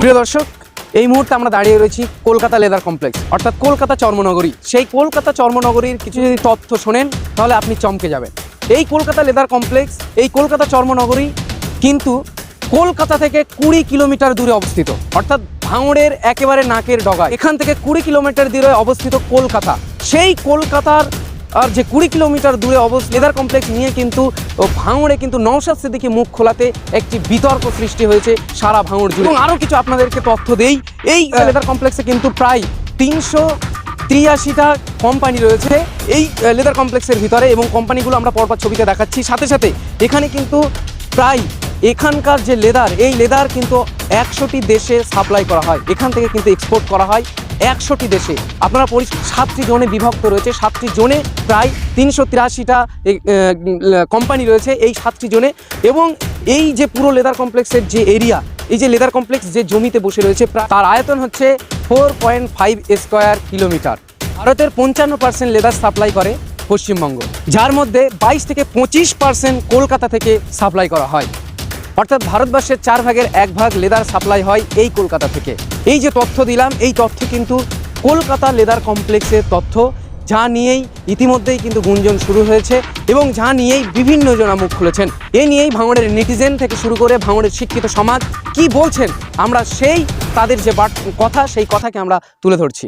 প্রিয় দর্শক, এই মুহূর্তে আমরা দাঁড়িয়ে রয়েছি কলকাতা লেদার কমপ্লেক্স, অর্থাৎ কলকাতা চর্মনগরী। সেই কলকাতা চর্মনগরীর কিছু যদি তথ্য শোনেন, তাহলে আপনি চমকে যাবেন। এই কলকাতা লেদার কমপ্লেক্স, এই কলকাতা চর্মনগরী কিন্তু কলকাতা থেকে কুড়ি কিলোমিটার দূরে অবস্থিত। অর্থাৎ ভাঙড়ের একেবারে নাকের ডগায়। এখান থেকে কুড়ি কিলোমিটার দূরে অবস্থিত কলকাতা। সেই কলকাতার আর যে কুড়ি কিলোমিটার দূরে অবস্থিত লেদার কমপ্লেক্স নিয়ে কিন্তু ভাঙড়ে কিন্তু নৌসাদ সিদ্দিকি মুখ খোলাতে একটি বিতর্ক সৃষ্টি হয়েছে সারা ভাঙড় জুড়ে। এবং আরও কিছু আপনাদেরকে তথ্য দেই এই লেদার কমপ্লেক্সে কিন্তু প্রায় তিনশো ত্রিয়াশিটা কোম্পানি রয়েছে এই লেদার কমপ্লেক্সের ভিতরে এবং কোম্পানিগুলো আমরা পরপর ছবিতে দেখাচ্ছি। সাথে সাথে এখানে কিন্তু প্রায় এখানকার যে লেদার এই লেদার কিন্তু একশোটি দেশে সাপ্লাই করা হয়। এখান থেকে কিন্তু এক্সপোর্ট করা হয় একশোটি দেশে। আপনারা পরি সাতটি জোনে বিভক্ত রয়েছে। সাতটি জোনে প্রায় তিনশো তিরাশিটা কোম্পানি রয়েছে এই সাতটি জোনে। এবং এই যে পুরো লেদার কমপ্লেক্সের যে এরিয়া এই যে লেদার কমপ্লেক্স যে জমিতে বসে রয়েছে তার আয়তন হচ্ছে four point five square kilometre ভারতের পঞ্চান্ন পার্সেন্ট লেদার সাপ্লাই করে পশ্চিমবঙ্গ, যার মধ্যে বাইশ থেকে পঁচিশ পার্সেন্ট কলকাতা থেকে সাপ্লাই করা হয়। অর্থাৎ ভারতবর্ষের চার ভাগের এক ভাগ লেদার সাপ্লাই হয় এই কলকাতা থেকে। এই যে তথ্য দিলাম, এই তথ্য কিন্তু কলকাতা লেদার কমপ্লেক্সের তথ্য, যা নিয়েই ইতিমধ্যেই কিন্তু গুঞ্জন শুরু হয়েছে এবং যা নিয়েই বিভিন্ন জনা মুখ খুলেছেন। এ নিয়েই ভাঙড়ের নেটিজেন থেকে শুরু করে ভাঙড়ের শিক্ষিত সমাজ কি বলছেন? আমরা সেই তাদের যে কথা, সেই কথাকে আমরা তুলে ধরছি।